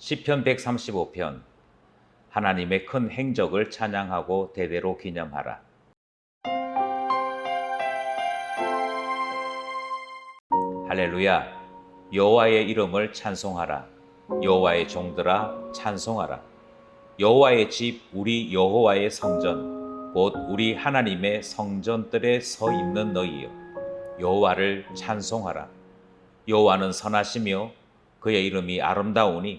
시편 135편 하나님의 큰 행적을 찬양하고 대대로 기념하라. 할렐루야. 여호와의 이름을 찬송하라. 여호와의 종들아 찬송하라. 여호와의 집 우리 여호와의 성전 곧 우리 하나님의 성전들에 서 있는 너희여 여호와를 찬송하라. 여호와는 선하시며 그의 이름이 아름다우니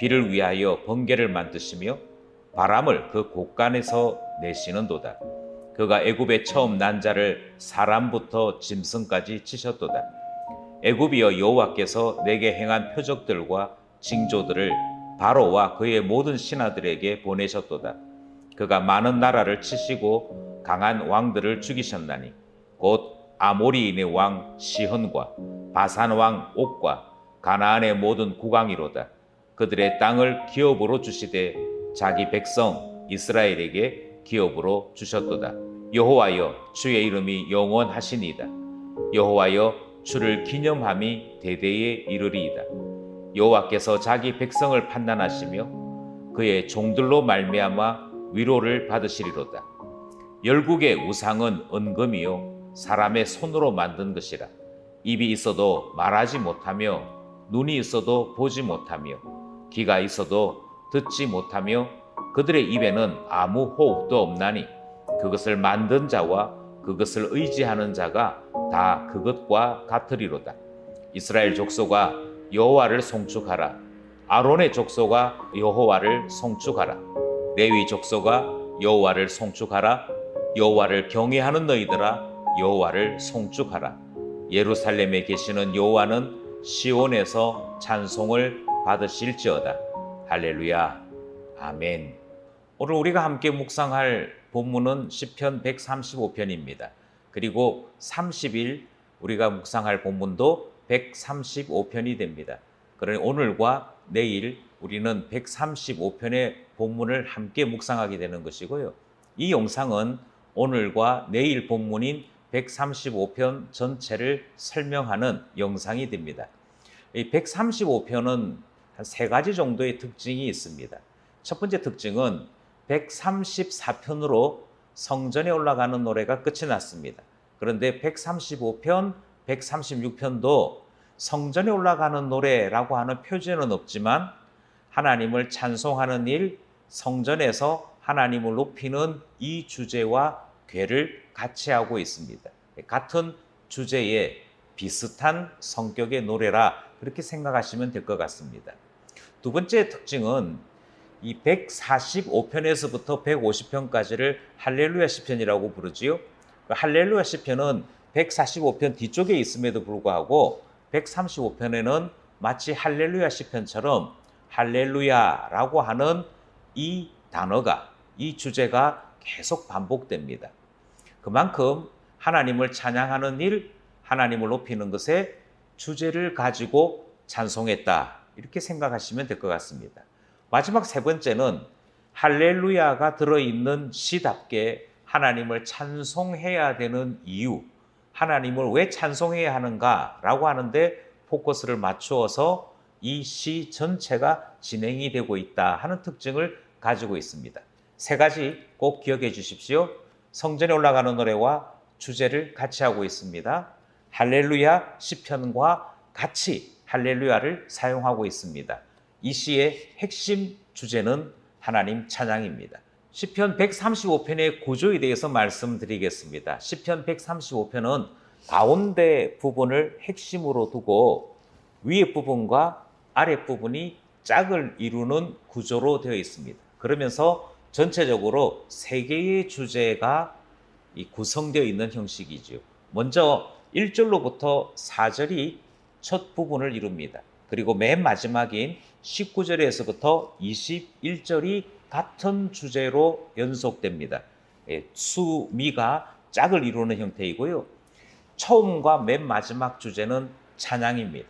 비를 위하여 번개를 만드시며 바람을 그 곳간에서 내시는도다. 그가 애굽에 처음 난 자를 사람부터 짐승까지 치셨도다. 애굽이여 여호와께서 내게 행한 표적들과 징조들을 바로와 그의 모든 신하들에게 보내셨도다. 그가 많은 나라를 치시고 강한 왕들을 죽이셨나니 곧 아모리인의 왕 시헌과 바산 왕 옥과 가나안의 모든 국왕이로다. 그들의 땅을 기업으로 주시되 자기 백성 이스라엘에게 기업으로 주셨도다. 여호와여 주의 이름이 영원하시니이다. 여호와여 주를 기념함이 대대에 이르리이다. 여호와께서 자기 백성을 판단하시며 그의 종들로 말미암아 위로를 받으시리로다. 열국의 우상은 은금이요 사람의 손으로 만든 것이라. 입이 있어도 말하지 못하며 눈이 있어도 보지 못하며 귀가 있어도 듣지 못하며 그들의 입에는 아무 호흡도 없나니 그것을 만든 자와 그것을 의지하는 자가 다 그것과 같으리로다. 이스라엘 족속아 여호와를 송축하라. 아론의 족속아 여호와를 송축하라. 레위 족속아 여호와를 송축하라. 여호와를 경외하는 너희들아 여호와를 송축하라. 예루살렘에 계시는 여호와는 시온에서 찬송을 받으실지어다. 할렐루야. 아멘. 오늘 우리가 함께 묵상할 본문은 시편 135편입니다. 그리고 30일 우리가 묵상할 본문도 135편이 됩니다. 그러니 오늘과 내일 우리는 135편의 본문을 함께 묵상하게 되는 것이고요. 이 영상은 오늘과 내일 본문인 135편 전체를 설명하는 영상이 됩니다. 이 135편은 한 세 가지 정도의 특징이 있습니다. 첫 번째 특징은 134편으로 성전에 올라가는 노래가 끝이 났습니다. 그런데 135편, 136편도 성전에 올라가는 노래라고 하는 표제는 없지만 하나님을 찬송하는 일, 성전에서 하나님을 높이는 이 주제와 괴를 같이 하고 있습니다. 같은 주제에 비슷한 성격의 노래라 그렇게 생각하시면 될 것 같습니다. 두 번째 특징은 이 145편에서부터 150편까지를 할렐루야 시편이라고 부르지요. 그 할렐루야 시편은 145편 뒤쪽에 있음에도 불구하고 135편에는 마치 할렐루야 시편처럼 할렐루야라고 하는 이 단어가 이 주제가 계속 반복됩니다. 그만큼 하나님을 찬양하는 일, 하나님을 높이는 것에 주제를 가지고 찬송했다. 이렇게 생각하시면 될 것 같습니다. 마지막 세 번째는 할렐루야가 들어있는 시답게 하나님을 찬송해야 되는 이유, 하나님을 왜 찬송해야 하는가라고 하는데 포커스를 맞추어서 이 시 전체가 진행이 되고 있다 하는 특징을 가지고 있습니다. 세 가지 꼭 기억해 주십시오. 성전에 올라가는 노래와 주제를 같이 하고 있습니다. 할렐루야 시편과 같이 할렐루야를 사용하고 있습니다. 이 시의 핵심 주제는 하나님 찬양입니다. 시편 135편의 구조에 대해서 말씀드리겠습니다. 시편 135편은 가운데 부분을 핵심으로 두고 위에 부분과 아래 부분이 짝을 이루는 구조로 되어 있습니다. 그러면서 전체적으로 세 개의 주제가 구성되어 있는 형식이죠. 먼저 1절로부터 4절이 첫 부분을 이룹니다. 그리고 맨 마지막인 19절에서부터 21절이 같은 주제로 연속됩니다. 예, 수 미가 짝을 이루는 형태이고요. 처음과 맨 마지막 주제는 찬양입니다.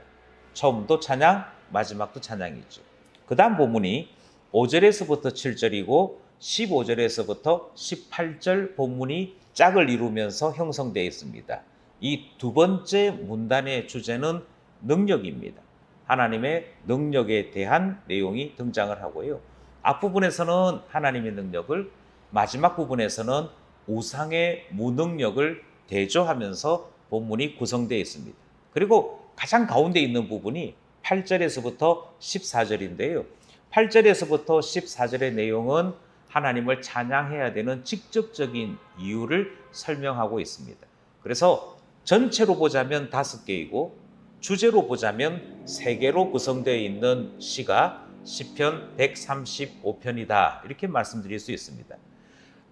처음도 찬양, 마지막도 찬양이죠. 그 다음 본문이 5절에서부터 7절이고 15절에서부터 18절 본문이 짝을 이루면서 형성되어 있습니다. 이 두 번째 문단의 주제는 능력입니다. 하나님의 능력에 대한 내용이 등장을 하고요. 앞부분에서는 하나님의 능력을, 마지막 부분에서는 우상의 무능력을 대조하면서 본문이 구성되어 있습니다. 그리고 가장 가운데 있는 부분이 8절에서부터 14절인데요. 8절에서부터 14절의 내용은 하나님을 찬양해야 되는 직접적인 이유를 설명하고 있습니다. 그래서 전체로 보자면 다섯 개이고 주제로 보자면 세 개로 구성되어 있는 시가 시편 135편이다. 이렇게 말씀드릴 수 있습니다.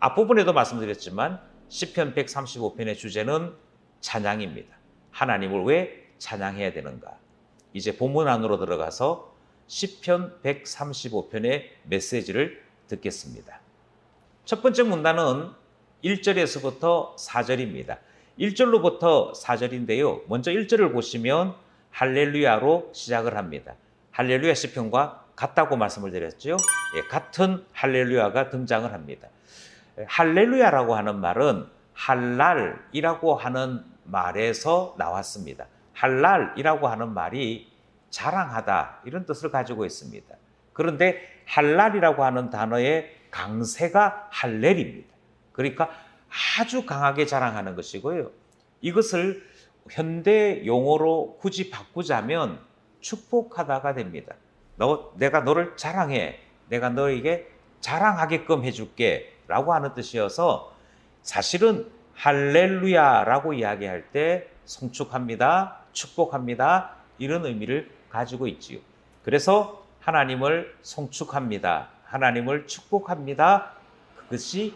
앞부분에도 말씀드렸지만 시편 135편의 주제는 찬양입니다. 하나님을 왜 찬양해야 되는가? 이제 본문 안으로 들어가서 시편 135편의 메시지를 듣겠습니다. 첫 번째 문단은 1절에서부터 4절입니다. 1절로부터 4절인데요. 먼저 1절을 보시면 할렐루야로 시작을 합니다. 할렐루야 시편과 같다고 말씀을 드렸죠. 예, 같은 할렐루야가 등장을 합니다. 할렐루야라고 하는 말은 할랄이라고 하는 말에서 나왔습니다. 할랄이라고 하는 말이 자랑하다 이런 뜻을 가지고 있습니다. 그런데 할랄이라고 하는 단어의 강세가 할렐입니다. 그러니까 아주 강하게 자랑하는 것이고요. 이것을 현대 용어로 굳이 바꾸자면 축복하다가 됩니다. 너, 내가 너를 자랑해. 내가 너에게 자랑하게끔 해줄게. 라고 하는 뜻이어서 사실은 할렐루야 라고 이야기할 때 송축합니다. 축복합니다. 이런 의미를 가지고 있지요. 그래서 하나님을 송축합니다. 하나님을 축복합니다. 그것이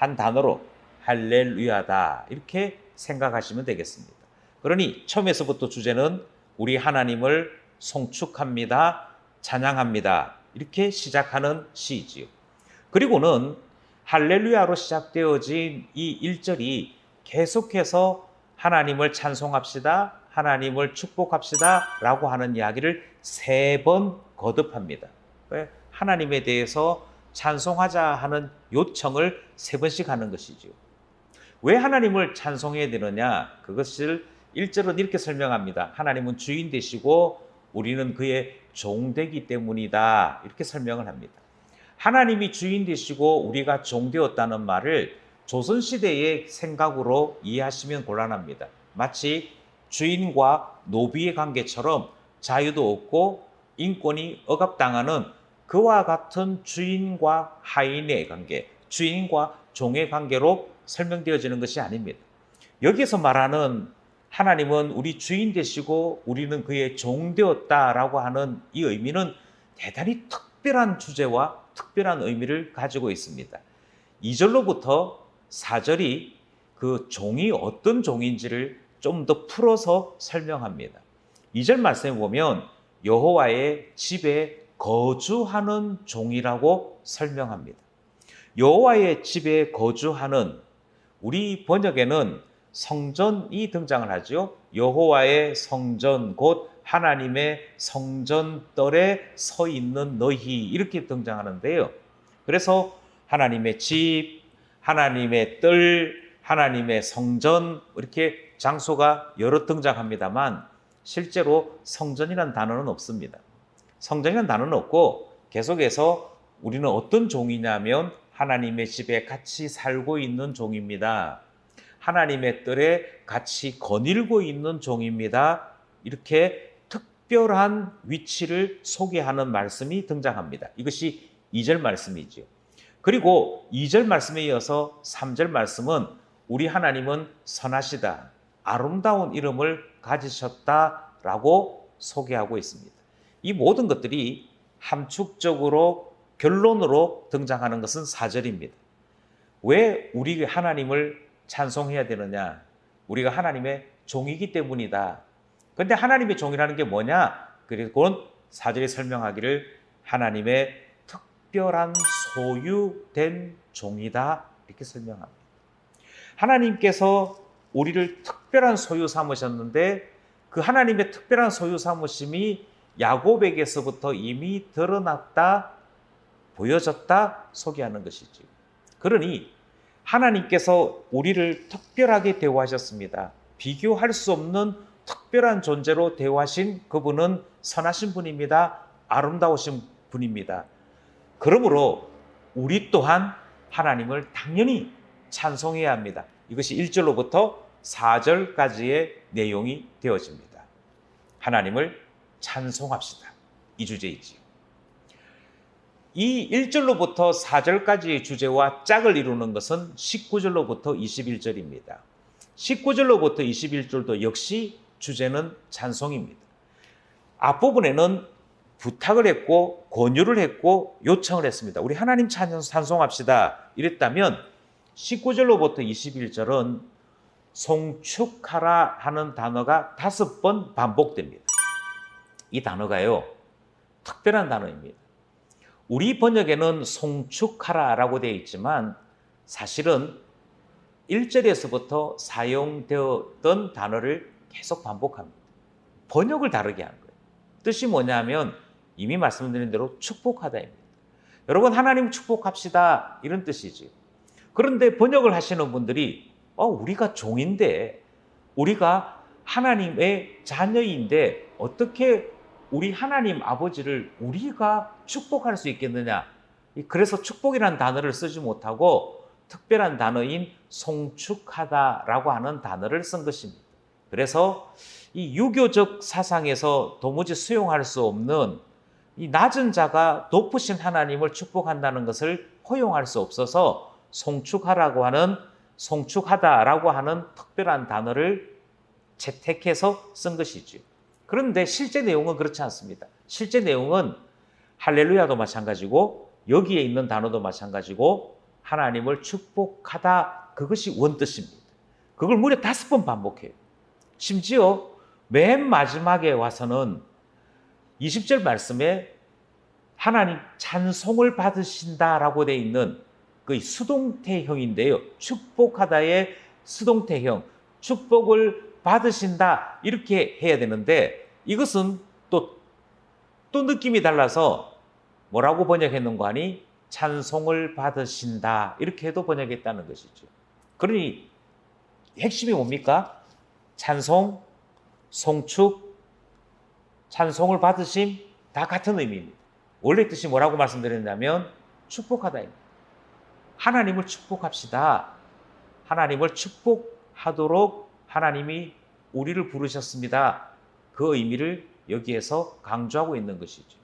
한 단어로 할렐루야다. 이렇게 생각하시면 되겠습니다. 그러니 처음에서부터 주제는 우리 하나님을 송축합니다. 찬양합니다. 이렇게 시작하는 시이지요. 그리고는 할렐루야로 시작되어진 이 1절이 계속해서 하나님을 찬송합시다. 하나님을 축복합시다. 라고 하는 이야기를 세 번 거듭합니다. 하나님에 대해서 찬송하자 하는 요청을 세 번씩 하는 것이죠. 왜 하나님을 찬송해야 되느냐? 그것을 1절은 이렇게 설명합니다. 하나님은 주인 되시고 우리는 그의 종되기 때문이다. 이렇게 설명을 합니다. 하나님이 주인 되시고 우리가 종되었다는 말을 조선시대의 생각으로 이해하시면 곤란합니다. 마치 주인과 노비의 관계처럼 자유도 없고 인권이 억압당하는 그와 같은 주인과 하인의 관계, 주인과 종의 관계로 설명되어지는 것이 아닙니다. 여기서 말하는 하나님은 우리 주인 되시고 우리는 그의 종 되었다라고 하는 이 의미는 대단히 특별한 주제와 특별한 의미를 가지고 있습니다. 2절로부터 4절이 그 종이 어떤 종인지를 좀 더 풀어서 설명합니다. 2절 말씀에 보면 여호와의 집에 거주하는 종이라고 설명합니다. 여호와의 집에 거주하는 우리 번역에는 성전이 등장을 하죠. 여호와의 성전 곧 하나님의 성전떨에 서 있는 너희 이렇게 등장하는데요. 그래서 하나님의 집, 하나님의 뜰, 하나님의 성전 이렇게 장소가 여러 등장합니다만 실제로 성전이라는 단어는 없습니다. 성전이라는 단어는 없고 계속해서 우리는 어떤 종이냐면 하나님의 집에 같이 살고 있는 종입니다. 하나님의 뜰에 같이 거닐고 있는 종입니다. 이렇게 특별한 위치를 소개하는 말씀이 등장합니다. 이것이 2절 말씀이죠. 그리고 2절 말씀에 이어서 3절 말씀은 우리 하나님은 선하시다. 아름다운 이름을 가지셨다라고 소개하고 있습니다. 이 모든 것들이 함축적으로 결론으로 등장하는 것은 4절입니다. 왜 우리 하나님을 찬송해야 되느냐? 우리가 하나님의 종이기 때문이다. 근데 하나님의 종이라는 게 뭐냐? 그건 4절이 설명하기를 하나님의 특별한 소유된 종이다 이렇게 설명합니다. 하나님께서 우리를 특별한 소유 삼으셨는데 그 하나님의 특별한 소유 삼으심이 야곱에게서부터 이미 드러났다, 보여졌다 소개하는 것이지. 그러니 하나님께서 우리를 특별하게 대우하셨습니다. 비교할 수 없는 특별한 존재로 대우하신 그분은 선하신 분입니다. 아름다우신 분입니다. 그러므로 우리 또한 하나님을 당연히 찬송해야 합니다. 이것이 1절로부터 4절까지의 내용이 되어집니다. 하나님을 찬송합시다. 이 주제이지요. 이 1절로부터 4절까지의 주제와 짝을 이루는 것은 19절로부터 21절입니다. 19절로부터 21절도 역시 주제는 찬송입니다. 앞부분에는 부탁을 했고 권유를 했고 요청을 했습니다. 우리 하나님 찬송합시다. 이랬다면 19절로부터 21절은 송축하라 하는 단어가 다섯 번 반복됩니다. 이 단어가요, 특별한 단어입니다. 우리 번역에는 송축하라라고 되어 있지만 사실은 1절에서부터 사용되었던 단어를 계속 반복합니다. 번역을 다르게 한 거예요. 뜻이 뭐냐면 이미 말씀드린 대로 축복하다입니다. 여러분 하나님 축복합시다 이런 뜻이지요. 그런데 번역을 하시는 분들이 어, 우리가 종인데 우리가 하나님의 자녀인데 어떻게 우리 하나님 아버지를 우리가 축복할 수 있겠느냐? 그래서 축복이라는 단어를 쓰지 못하고 특별한 단어인 송축하다라고 하는 단어를 쓴 것입니다. 그래서 이 유교적 사상에서 도무지 수용할 수 없는 이 낮은 자가 높으신 하나님을 축복한다는 것을 허용할 수 없어서 송축하라고 하는 송축하다라고 하는 특별한 단어를 채택해서 쓴 것이지요. 그런데 실제 내용은 그렇지 않습니다. 실제 내용은 할렐루야도 마찬가지고 여기에 있는 단어도 마찬가지고 하나님을 축복하다 그것이 원뜻입니다. 그걸 무려 다섯 번 반복해요. 심지어 맨 마지막에 와서는 20절 말씀에 하나님 찬송을 받으신다라고 되어 있는 그 수동태형인데요. 축복하다의 수동태형. 축복을 받으신다. 이렇게 해야 되는데 이것은 또, 또 느낌이 달라서 뭐라고 번역했는가 하니 찬송을 받으신다. 이렇게 해도 번역했다는 것이죠. 그러니 핵심이 뭡니까? 찬송, 송축, 찬송을 받으심 다 같은 의미입니다. 원래 뜻이 뭐라고 말씀드렸냐면 축복하다입니다. 하나님을 축복합시다. 하나님을 축복하도록 하나님이 우리를 부르셨습니다. 그 의미를 여기에서 강조하고 있는 것이죠.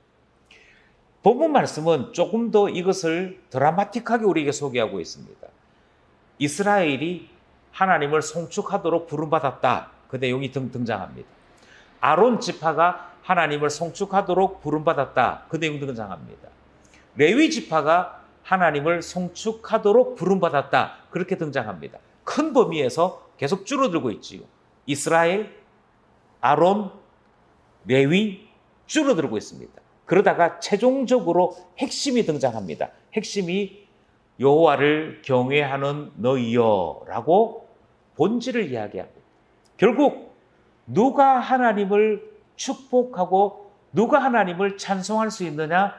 본문 말씀은 조금 더 이것을 드라마틱하게 우리에게 소개하고 있습니다. 이스라엘이 하나님을 송축하도록 부름받았다. 그 내용이 등, 등장합니다. 아론 지파가 하나님을 송축하도록 부름받았다. 그 내용 등장합니다. 레위 지파가 하나님을 송축하도록 부름받았다. 그렇게 등장합니다. 큰 범위에서 계속 줄어들고 있지요. 이스라엘, 아론, 레위 줄어들고 있습니다. 그러다가 최종적으로 핵심이 등장합니다. 핵심이 여호와를 경외하는 너희여라고 본질을 이야기하고 결국 누가 하나님을 축복하고 누가 하나님을 찬송할 수 있느냐?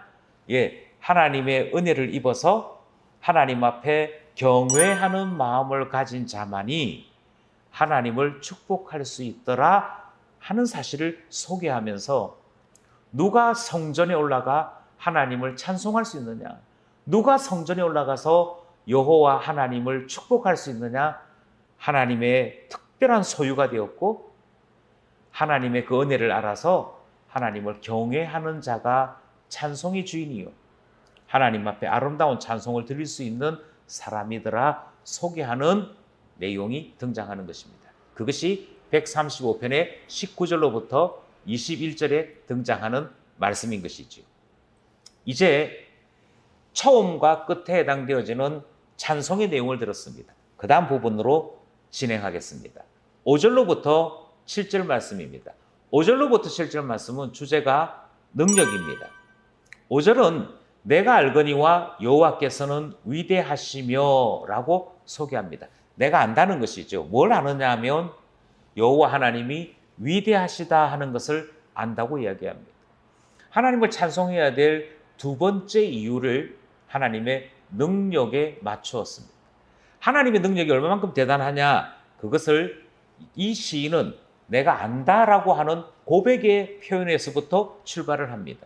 예, 하나님의 은혜를 입어서 하나님 앞에 경외하는 마음을 가진 자만이 하나님을 축복할 수 있더라 하는 사실을 소개하면서 누가 성전에 올라가 하나님을 찬송할 수 있느냐? 누가 성전에 올라가서 여호와 하나님을 축복할 수 있느냐? 하나님의 특별한 소유가 되었고 하나님의 그 은혜를 알아서 하나님을 경외하는 자가 찬송의 주인이요. 하나님 앞에 아름다운 찬송을 드릴 수 있는 사람이더라 소개하는 내용이 등장하는 것입니다. 그것이 135편의 19절로부터 21절에 등장하는 말씀인 것이지요. 이제 처음과 끝에 해당되어지는 찬송의 내용을 들었습니다. 그 다음 부분으로 진행하겠습니다. 5절로부터 7절 말씀입니다. 5절로부터 7절 말씀은 주제가 능력입니다. 5절은 내가 알거니와 여호와께서는 위대하시며라고 소개합니다. 내가 안다는 것이죠. 뭘 아느냐 하면 여호와 하나님이 위대하시다 하는 것을 안다고 이야기합니다. 하나님을 찬송해야 될 두 번째 이유를 하나님의 능력에 맞추었습니다. 하나님의 능력이 얼마만큼 대단하냐? 그것을 이 시인은 내가 안다라고 하는 고백의 표현에서부터 출발을 합니다.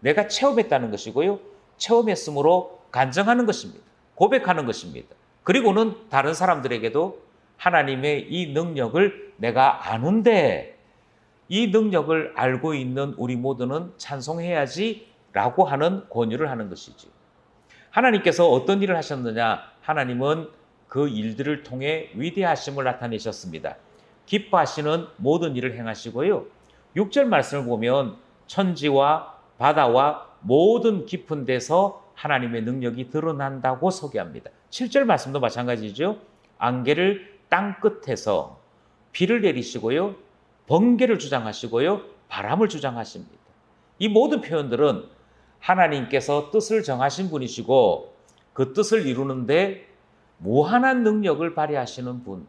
내가 체험했다는 것이고요. 체험했으므로 간증하는 것입니다. 고백하는 것입니다. 그리고는 다른 사람들에게도 하나님의 이 능력을 내가 아는데 이 능력을 알고 있는 우리 모두는 찬송해야지 라고 하는 권유를 하는 것이지. 하나님께서 어떤 일을 하셨느냐? 하나님은 그 일들을 통해 위대하심을 나타내셨습니다. 기뻐하시는 모든 일을 행하시고요. 6절 말씀을 보면 천지와 바다와 모든 깊은 데서 하나님의 능력이 드러난다고 소개합니다. 7절 말씀도 마찬가지죠. 안개를 땅 끝에서 비를 내리시고요. 번개를 주장하시고요. 바람을 주장하십니다. 이 모든 표현들은 하나님께서 뜻을 정하신 분이시고 그 뜻을 이루는데 무한한 능력을 발휘하시는 분.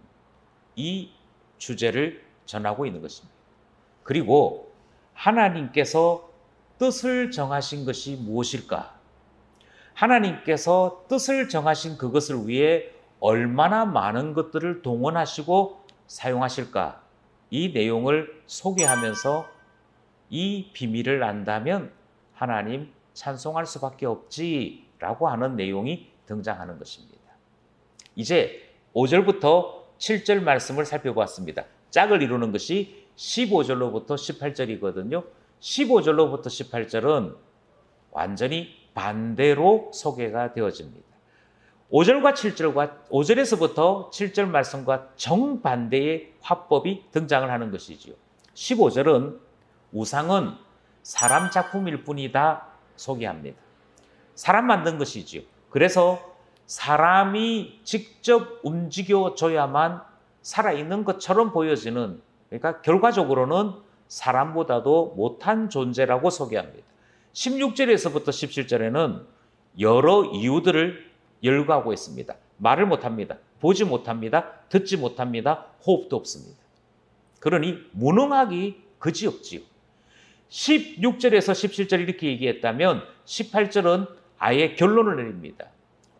이 주제를 전하고 있는 것입니다. 그리고 하나님께서 뜻을 정하신 것이 무엇일까? 하나님께서 뜻을 정하신 그것을 위해 얼마나 많은 것들을 동원하시고 사용하실까? 이 내용을 소개하면서 이 비밀을 안다면 하나님 찬송할 수밖에 없지라고 하는 내용이 등장하는 것입니다. 이제 5절부터 7절 말씀을 살펴보았습니다. 짝을 이루는 것이 15절로부터 18절이거든요. 15절로부터 18절은 완전히 반대로 소개가 되어집니다. 5절과 7절과 5절에서부터 7절 말씀과 정반대의 화법이 등장을 하는 것이지요. 15절은 우상은 사람 작품일 뿐이다 소개합니다. 사람 만든 것이지요. 그래서 사람이 직접 움직여줘야만 살아있는 것처럼 보여지는 그러니까 결과적으로는 사람보다도 못한 존재라고 소개합니다. 16절에서부터 17절에는 여러 이유들을 열거하고 있습니다. 말을 못합니다. 보지 못합니다. 듣지 못합니다. 호흡도 없습니다. 그러니 무능하기 그지없지요. 16절에서 17절 이렇게 얘기했다면 18절은 아예 결론을 내립니다.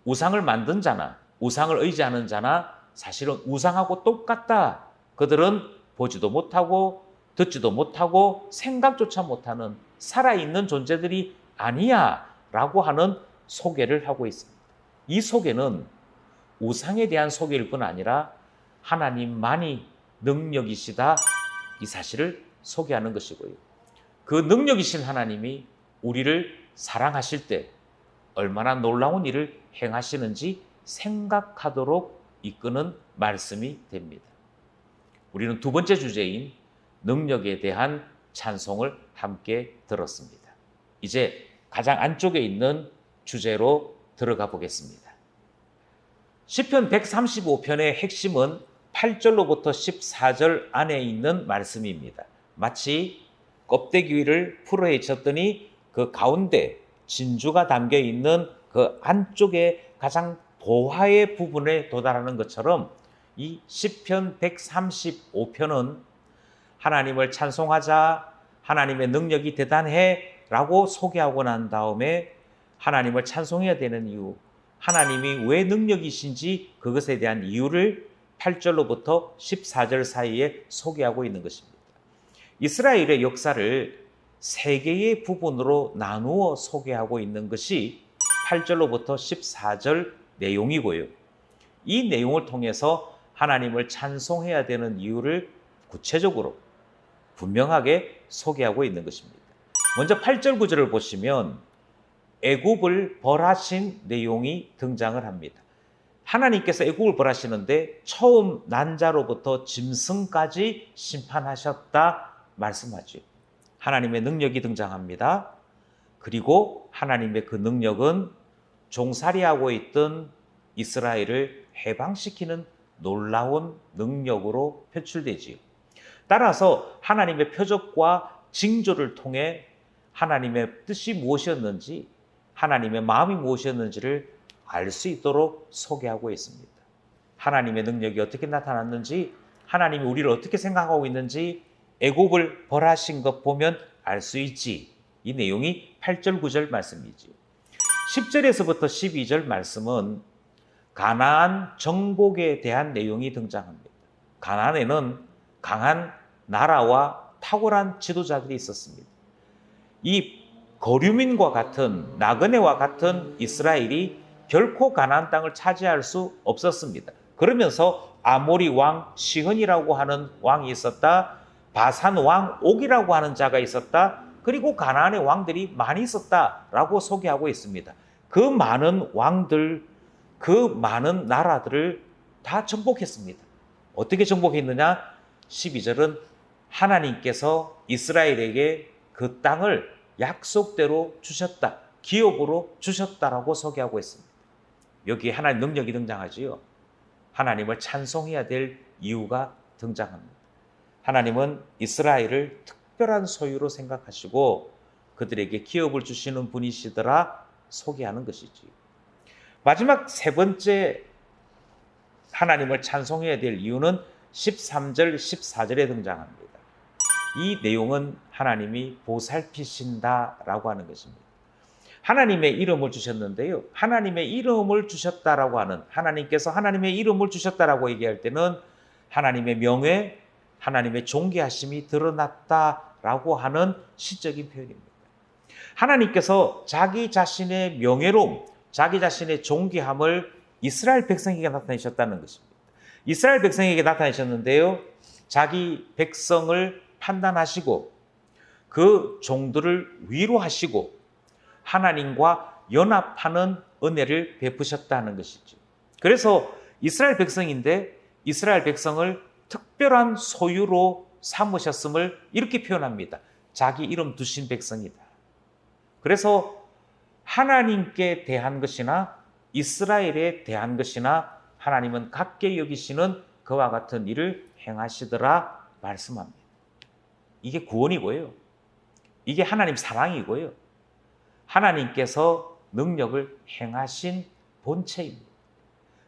우상을 만든 자나 우상을 의지하는 자나 사실은 우상하고 똑같다. 그들은 보지도 못하고 듣지도 못하고 생각조차 못하는 살아있는 존재들이 아니야 라고 하는 소개를 하고 있습니다. 이 소개는 우상에 대한 소개일 뿐 아니라 하나님만이 능력이시다 이 사실을 소개하는 것이고요. 그 능력이신 하나님이 우리를 사랑하실 때 얼마나 놀라운 일을 행하시는지 생각하도록 이끄는 말씀이 됩니다. 우리는 두 번째 주제인 능력에 대한 찬송을 함께 들었습니다. 이제 가장 안쪽에 있는 주제로 들어가 보겠습니다. 시편 135편의 핵심은 8절로부터 14절 안에 있는 말씀입니다. 마치 껍데기 위를 풀어헤쳤더니 그 가운데 진주가 담겨 있는 그 안쪽에 가장 보화의 부분에 도달하는 것처럼 이 시편 135편은 하나님을 찬송하자 하나님의 능력이 대단해 라고 소개하고 난 다음에 하나님을 찬송해야 되는 이유, 하나님이 왜 능력이신지 그것에 대한 이유를 8절로부터 14절 사이에 소개하고 있는 것입니다. 이스라엘의 역사를 세 개의 부분으로 나누어 소개하고 있는 것이 8절로부터 14절 내용이고요. 이 내용을 통해서 하나님을 찬송해야 되는 이유를 구체적으로 분명하게 소개하고 있는 것입니다. 먼저 8절 9절을 보시면 애굽을 벌하신 내용이 등장을 합니다. 하나님께서 애굽을 벌하시는데 처음 난자로부터 짐승까지 심판하셨다 말씀하죠. 하나님의 능력이 등장합니다. 그리고 하나님의 그 능력은 종살이하고 있던 이스라엘을 해방시키는 놀라운 능력으로 표출되지요. 따라서 하나님의 표적과 징조를 통해 하나님의 뜻이 무엇이었는지, 하나님의 마음이 무엇이었는지를 알 수 있도록 소개하고 있습니다. 하나님의 능력이 어떻게 나타났는지, 하나님이 우리를 어떻게 생각하고 있는지 애곡을 벌하신 것 보면 알 수 있지. 이 내용이 8절 9절 말씀이지. 10절에서부터 12절 말씀은 가나안 정복에 대한 내용이 등장합니다. 가나안에는 강한 나라와 탁월한 지도자들이 있었습니다. 이 거류민과 같은 나그네와 같은 이스라엘이 결코 가나안 땅을 차지할 수 없었습니다. 그러면서 아모리 왕 시헌이라고 하는 왕이 있었다. 바산 왕 옥이라고 하는 자가 있었다. 그리고 가나안의 왕들이 많이 있었다라고 소개하고 있습니다. 그 많은 왕들, 그 많은 나라들을 다 정복했습니다. 어떻게 정복했느냐? 12절은 하나님께서 이스라엘에게 그 땅을 약속대로 주셨다. 기업으로 주셨다라고 소개하고 있습니다. 여기에 하나님 능력이 등장하지요. 하나님을 찬송해야 될 이유가 등장합니다. 하나님은 이스라엘을 특별한 소유로 생각하시고 그들에게 기업을 주시는 분이시더라 소개하는 것이지. 마지막 세 번째 하나님을 찬송해야 될 이유는 13절, 14절에 등장합니다. 이 내용은 하나님이 보살피신다라고 하는 것입니다. 하나님의 이름을 주셨는데요. 하나님의 이름을 주셨다라고 하는 하나님께서 하나님의 이름을 주셨다라고 얘기할 때는 하나님의 명예, 하나님의 존귀하심이 드러났다라고 하는 시적인 표현입니다. 하나님께서 자기 자신의 명예로움, 자기 자신의 존귀함을 이스라엘 백성에게 나타내셨다는 것입니다. 이스라엘 백성에게 나타내셨는데요. 자기 백성을 판단하시고 그 종들을 위로하시고 하나님과 연합하는 은혜를 베푸셨다는 것이죠. 그래서 이스라엘 백성인데 이스라엘 백성을 특별한 소유로 삼으셨음을 이렇게 표현합니다. 자기 이름 두신 백성이다. 그래서 하나님께 대한 것이나 이스라엘에 대한 것이나 하나님은 각계 여기시는 그와 같은 일을 행하시더라 말씀합니다. 이게 구원이고요. 이게 하나님 사랑이고요. 하나님께서 능력을 행하신 본체입니다.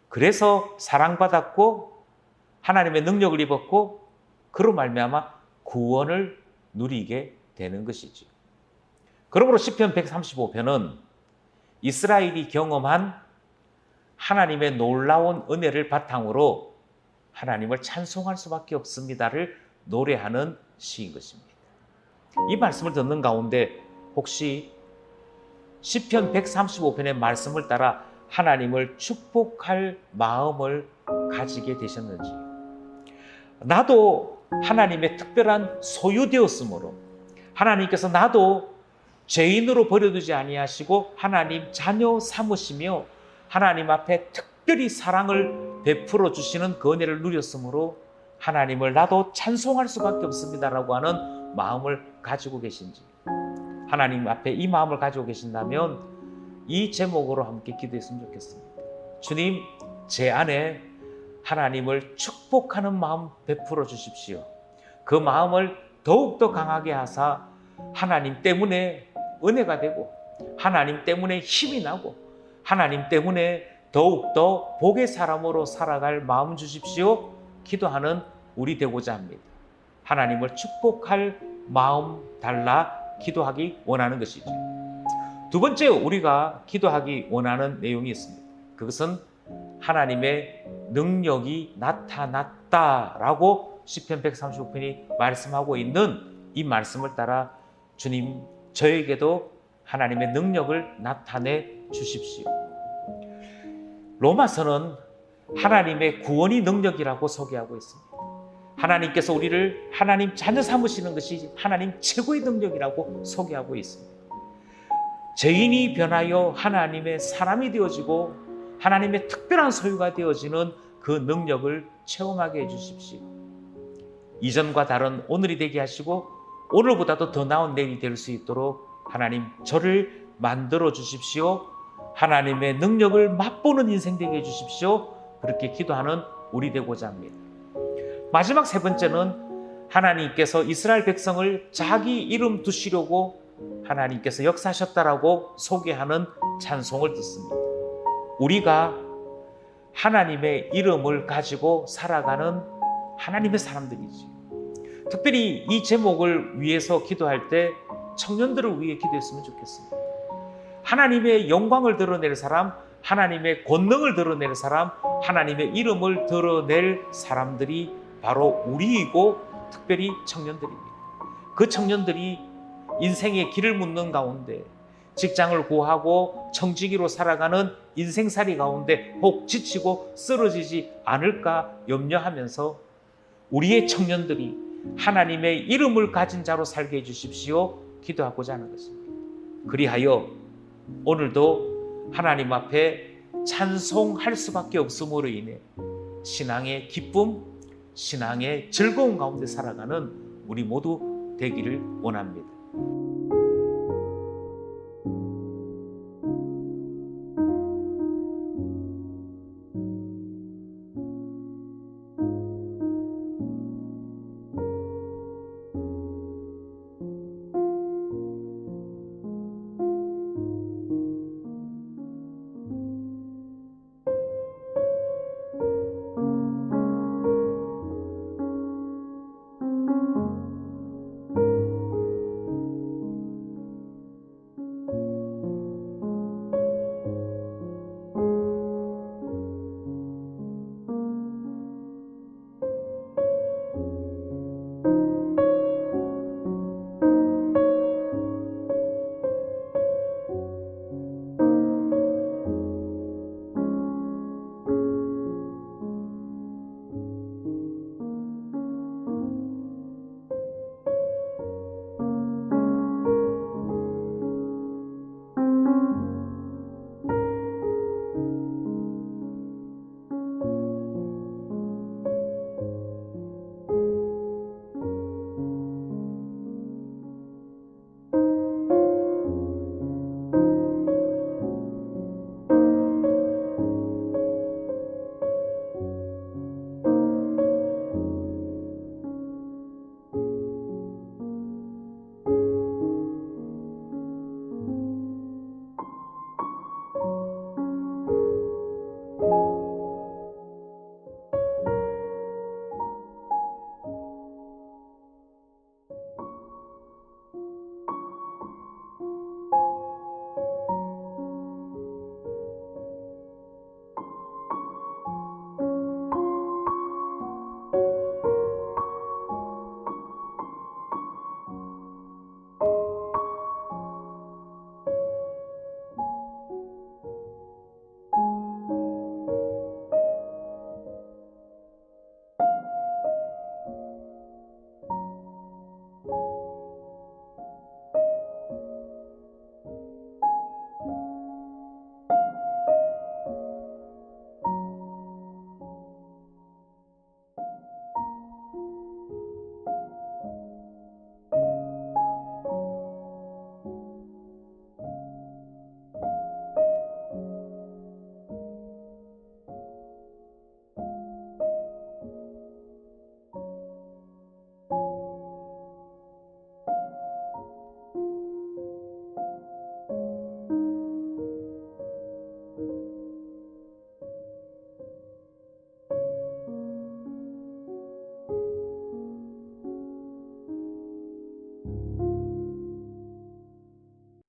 그래서 사랑받았고 하나님의 능력을 입었고 그로 말미암아 구원을 누리게 되는 것이죠. 그러므로 시편 135편은 이스라엘이 경험한 하나님의 놀라운 은혜를 바탕으로 하나님을 찬송할 수밖에 없습니다를 노래하는 시인 것입니다. 이 말씀을 듣는 가운데 혹시 시편 135편의 말씀을 따라 하나님을 축복할 마음을 가지게 되셨는지 나도 하나님의 특별한 소유되었으므로 하나님께서 나도 죄인으로 버려두지 아니하시고 하나님 자녀 삼으시며 하나님 앞에 특별히 사랑을 베풀어 주시는 그 은혜를 누렸으므로 하나님을 나도 찬송할 수밖에 없습니다라고 하는 마음을 가지고 계신지 하나님 앞에 이 마음을 가지고 계신다면 이 제목으로 함께 기도했으면 좋겠습니다. 주님, 제 안에 하나님을 축복하는 마음 베풀어 주십시오. 그 마음을 더욱더 강하게 하사 하나님 때문에 은혜가 되고 하나님 때문에 힘이 나고 하나님 때문에 더욱더 복의 사람으로 살아갈 마음 주십시오. 기도하는 우리 되고자 합니다. 하나님을 축복할 마음 달라 기도하기 원하는 것이죠. 두 번째 우리가 기도하기 원하는 내용이 있습니다. 그것은 하나님의 능력이 나타났다라고 시편 135편이 말씀하고 있는 이 말씀을 따라 주님 저에게도 하나님의 능력을 나타내 주십시오. 로마서는 하나님의 구원이 능력이라고 소개하고 있습니다. 하나님께서 우리를 하나님 자녀 삼으시는 것이 하나님 최고의 능력이라고 소개하고 있습니다. 죄인이 변하여 하나님의 사람이 되어지고 하나님의 특별한 소유가 되어지는 그 능력을 체험하게 해주십시오. 이전과 다른 오늘이 되게 하시고 오늘보다도 더 나은 내일이 될 수 있도록 하나님 저를 만들어 주십시오. 하나님의 능력을 맛보는 인생 되게 해주십시오. 그렇게 기도하는 우리 되고자 합니다. 마지막 세 번째는 하나님께서 이스라엘 백성을 자기 이름 두시려고 하나님께서 역사하셨다라고 소개하는 찬송을 듣습니다. 우리가 하나님의 이름을 가지고 살아가는 하나님의 사람들이지. 특별히 이 제목을 위해서 기도할 때 청년들을 위해 기도했으면 좋겠습니다. 하나님의 영광을 드러낼 사람, 하나님의 권능을 드러낼 사람, 하나님의 이름을 드러낼 사람들이 바로 우리이고 특별히 청년들입니다. 그 청년들이 인생의 길을 묻는 가운데 직장을 구하고 청지기로 살아가는 인생살이 가운데 혹 지치고 쓰러지지 않을까 염려하면서 우리의 청년들이 하나님의 이름을 가진 자로 살게 해주십시오. 기도하고자 하는 것입니다. 그리하여 오늘도 하나님 앞에 찬송할 수밖에 없음으로 인해 신앙의 기쁨, 신앙의 즐거움 가운데 살아가는 우리 모두 되기를 원합니다.